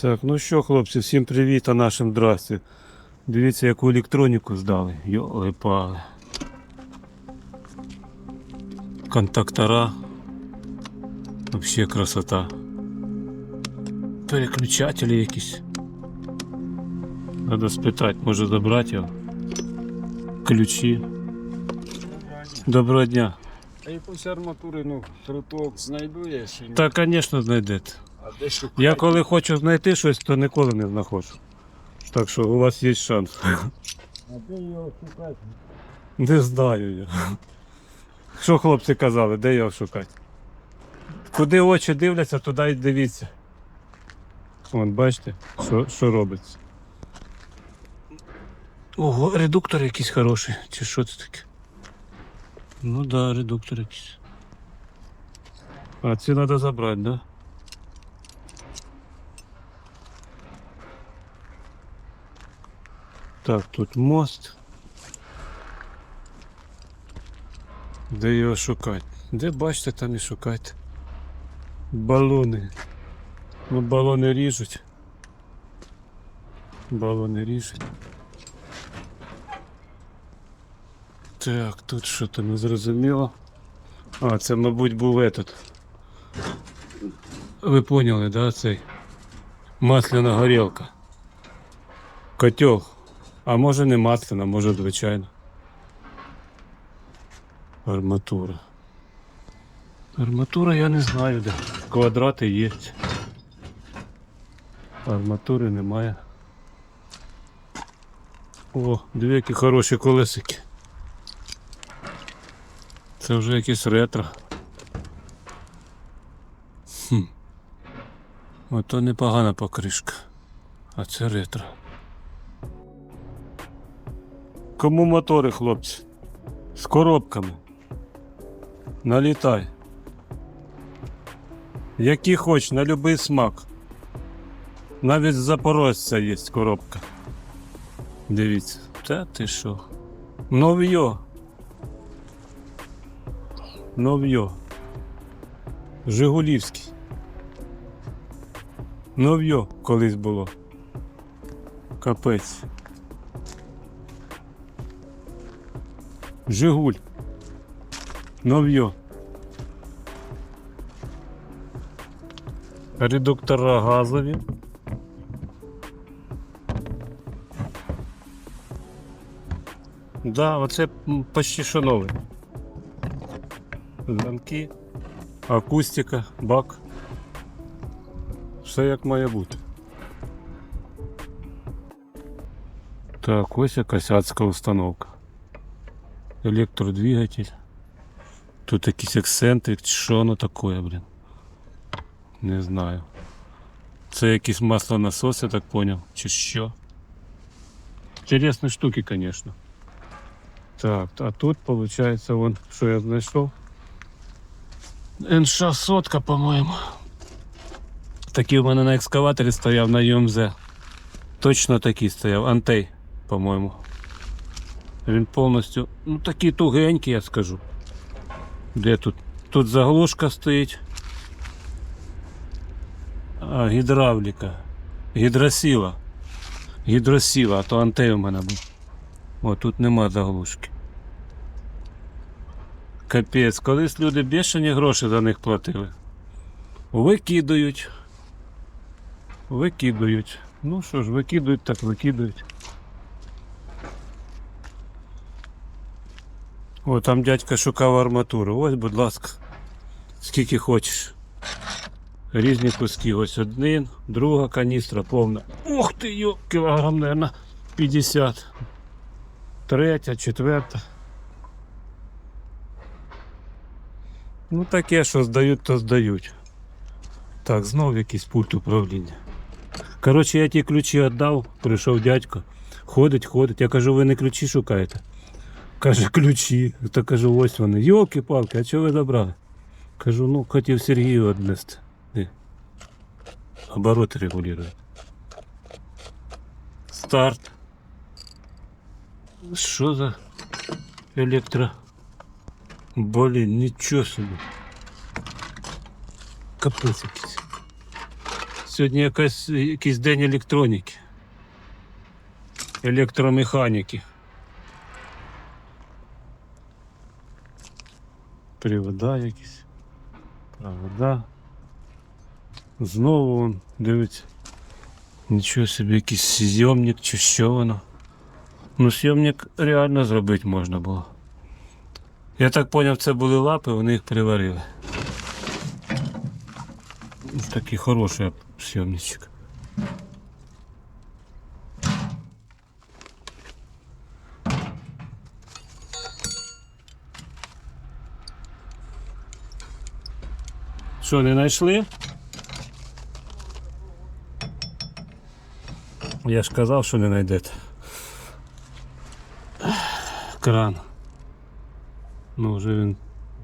Так, ну що, хлопці, всім привіт, а нашим здрасте. Дивіться, яку електроніку здали. Йоли пали. Контактора. Вообще красота. Переключателі якісь. Надо спитати, може забрати його. Ключі. Доброго дня. А якусь арматури, ну, труток знайду я ще. Та, звісно, знайдете. А де шукати? Я коли хочу знайти щось, то ніколи не знаходжу. Так що у вас є шанс. А де його шукати? Не знаю я. Що хлопці казали, де його шукати? Куди очі дивляться, туди й дивіться. Вон, бачите, що, що робиться. Ого, редуктор якийсь хороший. Чи що це таке? Ну да, редуктор якийсь. А ці треба забрати, да? Так, тут мост. Де його шукати? Де бачите, там і шукайте. Балони. Ну, балони ріжуть. Балони ріжуть. Так, тут що то не зрозуміло. А, це, мабуть, був этот. Ви поняли, да, цей? Масляна горілка. Котел. А може не масляна, може звичайно. Арматура. Арматура я не знаю де. Квадрати є. Арматури немає. О, дві які хороші колесики. Це вже якийсь ретро. Хм. Ото непогана покришка. А це ретро. Кому мотори, хлопці? З коробками. Налітай. Які хоч, на будь-який смак. Навіть запорожця є коробка. Дивіться. Та ти що? Нов'йо. Нов'йо. Жигулівський. Нов'йо колись було. Капець. Жигуль. Нов'йо. Редуктора газові. Да, оце почти що нове. Замки, акустика, бак. Все як має бути. Так, ось якась адська установка. Електродвигатель. Тут якийсь ексцентрик, чи що воно таке, блін. Не знаю. Це якийсь маслонасос, я так понял. Чи що? Интересні штуки, конечно. Так, а тут получается вон, що я знайшов. НШ сотка, по-моєму. Такий у мене на екскаваторі стояв на ЮМЗ. Точно такий стояв, антей, по-моєму. Він повністю, ну такий тугенький, я скажу. Де тут? Тут заглушка стоїть. А, гідравліка. Гідросіла. Гідросіла, а то антей у мене був. О, тут нема заглушки. Капець, колись люди бешені гроші за них платили. Викидають. Викидають. Ну що ж, викидають, так викидають. О, там дядька шукав арматуру. Ось, будь ласка. Скільки хочеш. Різні куски. Ось один, друга каністра повна. Ух ти, йо, кілограм, наверное, 50. Третя, четверта. Ну таке, що здають, то здають. Так, знов якийсь пульт управління. Коротше, я ті ключі віддав, прийшов дядько. Ходить, ходить. Я кажу, ви не ключі шукаєте. Каже, ключі. Та кажу, ось вони. Йолки-палки, а чого ви забрали? Кажу, ну хотів Сергію віднести. Де? Обороти регулює. Старт. Що за електро? Блін, нічого собі. Капець якийсь. Сьогодні якась, якийсь день електроніки. Електромеханіки. Привода якісь. Провода. Знову он дивиться. Нічого собі якийсь зйомник чи що воно. Ну, зйомник реально зробити можна було. Я так зрозумів, це були лапи, вони їх приварили. Такий хороший съемничек. Що, не знайшли? Я ж казав, що не знайдете. Кран. Ну, вже він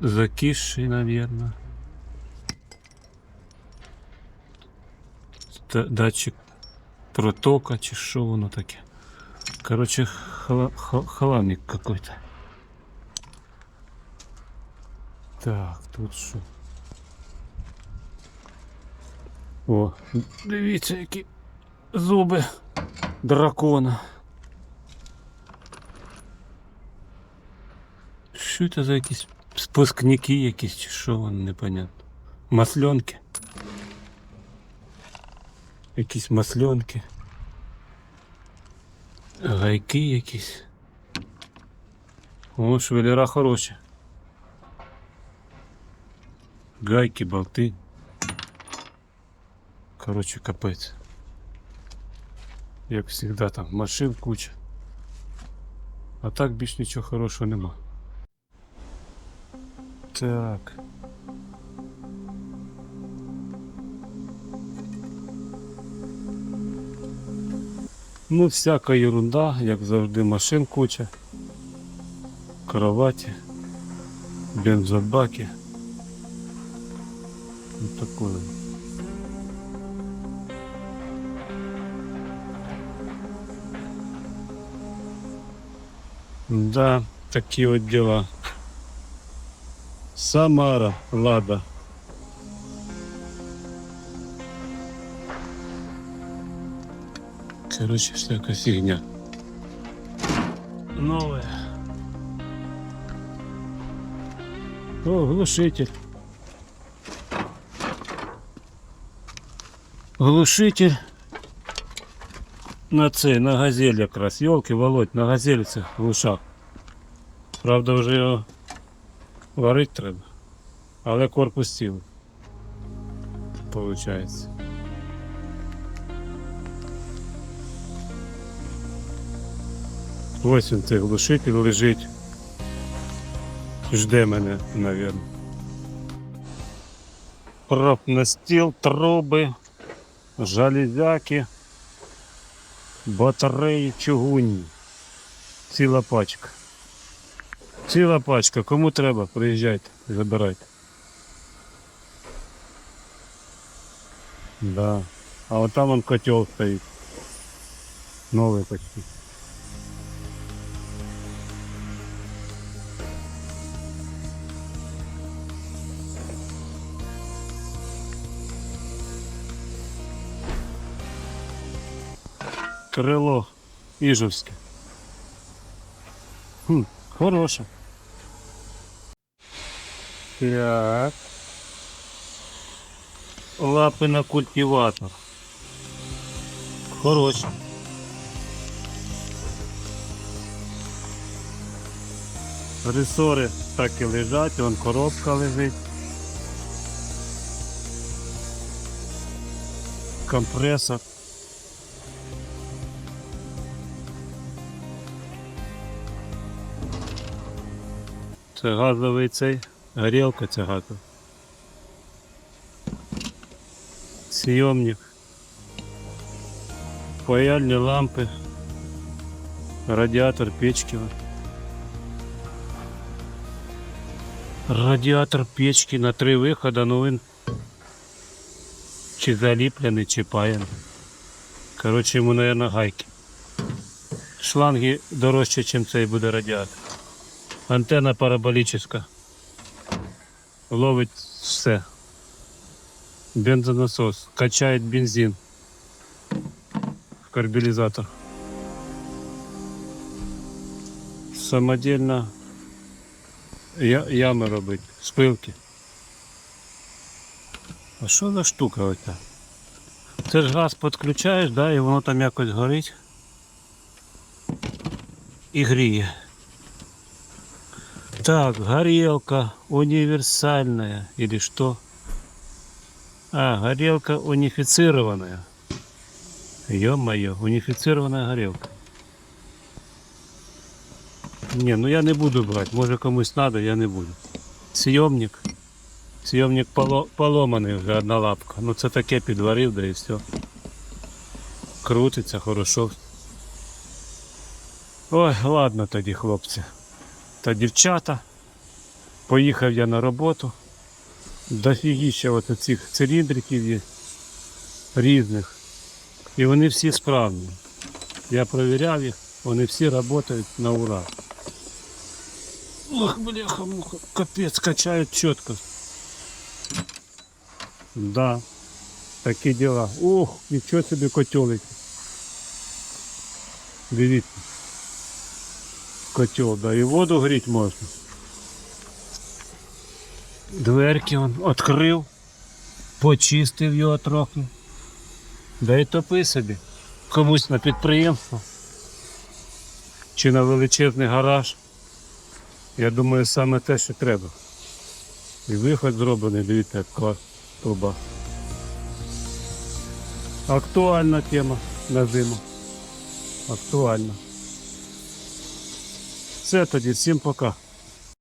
закисший, наверное. Датчик протока чи що воно таке. Короче, хла- хламик какой-то. Так, тут що? О, дивіться, які зуби дракона. Що це за якісь спускники якісь, чи що воно непонятно. Масленки. Якісь масленки. Гайки якісь. О, швеллера хороші. Гайки, болти. Короче, капець. Як завжди там машин куча. А так більш нічого хорошого нема. Так. Ну, всяка ерунда, як завжди, машин куча, кроваті, бензобаки. Ну, такое. Да, такі от діла. Самара, Лада. Короче, всякая фигня. Новая. О, глушитель. Глушитель. На цей, на газель якраз. Йолки, Володь, на газелі це глушак. Правда, вже його варити треба. Але корпус цілий. Получається. Ось він цей глушитель лежить. Жде мене, мабуть. Прав на стіл, труби, жалезяки, батареї, чугунні. Ціла пачка. Ціла пачка. Кому треба, приїжджайте, забирайте. Да. А вот там он котел стоит. Новый почти. Крило Іжевське. Хм, хороше. Так. Лапи на культиватор. Хороше. Ресори так і лежать, вон коробка лежить. Компресор. Це газовий цей, горілка це газова. Съемник. Паяльні лампи. Радіатор печки. Радіатор печки на три виходи, ну він чи заліплений, чи паяний. Коротше, йому, мабуть, гайки. Шланги дорожче, ніж цей буде радіатор. Антенна параболічна. Ловить все. Бензонасос. Качает бензин в карбюризатор. Самодельно я, ями робить, спилки. А що за штука оця? Це ж газ підключаєш, да, і воно там якось горить. І гріє. Так, горелка универсальная или что? А, горелка унифицированная. Ё-моё, унифицированная горелка. Не, ну я не буду брать, може комусь надо, я не буду. Съемник. Съемник поло, поломаний вже одна лапка. Ну це таке підварив, да і все. Крутиться хорошо. Ой, ладно тоді, хлопці. Та дівчата. Поїхав я на роботу. Дофігіща от цих циліндриків є різних. І вони всі справні. Я провіряв їх, вони всі працюють на ура. Ох, бляха, муха, капець, качають чітко. Да, такі діла. Ох, нічого собі котелики. Дивіться. Котел, да, і воду гріть можна. Дверки он відкрив, почистив його трохи. Да і топи собі. Комусь на підприємство. Чи на величезний гараж. Я думаю, саме те, що треба. І виход зроблений, дивіться, як труба. Актуальна тема на зиму. Актуальна. Все тоді, всім пока.